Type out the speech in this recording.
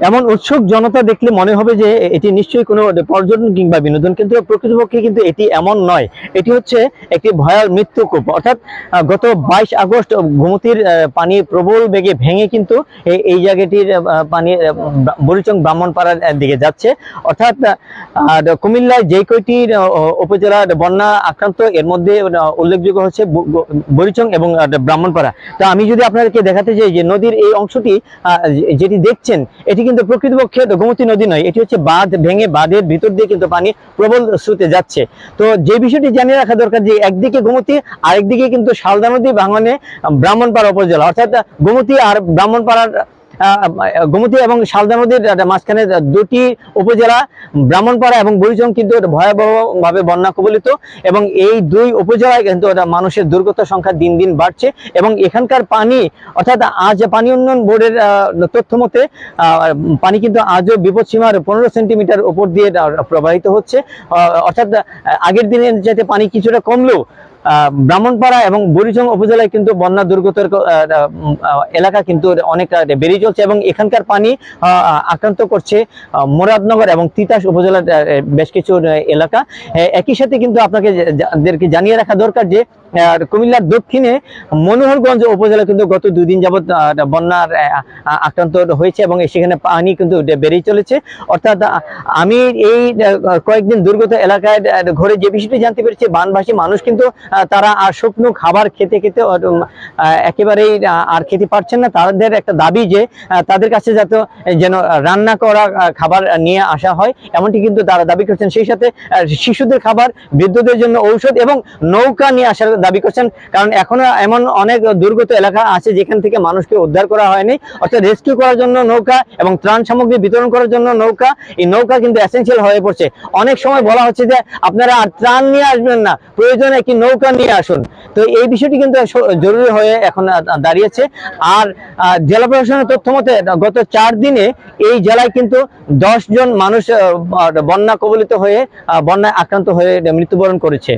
এমন উৎসুক জনতা দেখলে মনে হবে যে এটি নিশ্চয়ই কোনো পর্যটন কিংবা বিনোদন কিন্তু প্রকৃতপক্ষে কিন্তু এটি এমন নয়। এটি হচ্ছে একটি ভয়াল মৃত্যুকূপ অর্থাৎ গত বাইশ আগস্ট গোমতির পানি প্রবল বেগে ভেঙে কিন্তু এই- জায়গাটির পানি বরিচং ব্রাহ্মণপাড়ার দিকে যাচ্ছে। অর্থাৎ কুমিল্লায় যে কয়টির আহ, উপজেলার বন্যা আক্রান্ত এর মধ্যে উল্লেখযোগ্য হচ্ছে বরিচং এবং ব্রাহ্মণপাড়া। তো আমি যদি আপনাদেরকে দেখাতে চাই যে নদীর এই অংশটি যেটি দেখছেন এটি কিন্তু প্রকৃতপক্ষে গোমতী নদী নয়, এটি হচ্ছে বাঁধ ভেঙে বাঁধের ভিতর দিয়ে কিন্তু পানি প্রবল স্রোতে যাচ্ছে। তো যে বিষয়টি জানিয়ে রাখা দরকার যে একদিকে গোমতী, আরেকদিকে কিন্তু শালদা নদী ভাঙনে ব্রাহ্মণপাড়া উপজেলা, অর্থাৎ গোমতী আর ব্রাহ্মণপাড়ার গোমতী এবং শালদা নদীর মাঝখানে দুটি উপজেলা, ব্রাহ্মণপাড়া এবং বুড়িচং কিন্তু ভয়াবহভাবে বন্যা কবলিত এবং এই দুই উপজেলায় কিন্তু মানুষের দুর্গত সংখ্যা দিন দিন বাড়ছে এবং এখানকার পানি, অর্থাৎ আজ পানি উন্নয়ন বোর্ডের তথ্য মতে পানি কিন্তু আজও বিপদসীমার পনেরো সেন্টিমিটার উপর দিয়ে প্রবাহিত হচ্ছে। অর্থাৎ আগের দিনে যাতে পানি কিছুটা কমলেও ব্রাহ্মণপাড়া এবং বরিচং উপজেলায় কিন্তু বন্যা দুর্গতের এলাকা কিন্তু অনেক বেড়ে চলছে এবং এখানকার পানি আক্রান্ত করছে মোরাদনগর এবং তিতাস উপজেলার বেশ কিছু এলাকা। একই সাথে কিন্তু আপনাকে জানিয়ে রাখা দরকার যে আহ, কুমিল্লার দক্ষিণে মনোহরগঞ্জ উপজেলা কিন্তু গত দুই দিন যাবৎ বন্যার আক্রান্ত হয়েছে এবং সেখানে পানি কিন্তু বেড়েই চলেছে। অর্থাৎ আমি এই কয়েকদিন দুর্গত এলাকায় ঘুরে যে বিষয়টি জানতে পেরেছি বানভাসী মানুষ কিন্তু তারা আর শুকনো খাবার খেতে খেতে একেবারেই আর খেতে পারছেন না। তাদের একটা দাবি যে তাদের কাছে যাতে যেন রান্না করা খাবার নিয়ে আসা হয় এমনটি কিন্তু তারা দাবি করছেন। সেই সাথে শিশুদের খাবার বৃদ্ধদের জন্য ঔষধ এবং নৌকা নিয়ে আসার দাবি করছেন, কারণ এখনও এমন অনেক দুর্গত এলাকা আছে যেখান থেকে মানুষকে উদ্ধার করা হয়নি। অর্থাৎ রেস্কিউ করার জন্য নৌকা এবং ত্রাণ সামগ্রী বিতরণ করার জন্য নৌকা, এই নৌকা কিন্তু এসেন্সিয়াল হয়ে পড়ছে। অনেক সময় বলা হচ্ছে যে আপনারা আর ত্রাণ নিয়ে আসবেন না, প্রয়োজনে একটি নৌকা নিয়ে আসুন। তো এই বিষয়টি কিন্তু জরুরি হয়ে এখন দাঁড়িয়েছে। আর জেলা প্রশাসনের তথ্য মতে, গত চার দিনে এই জেলায় কিন্তু দশ জন মানুষ বন্যা কবলিত হয়ে বন্যায় আক্রান্ত হয়ে মৃত্যুবরণ করেছে।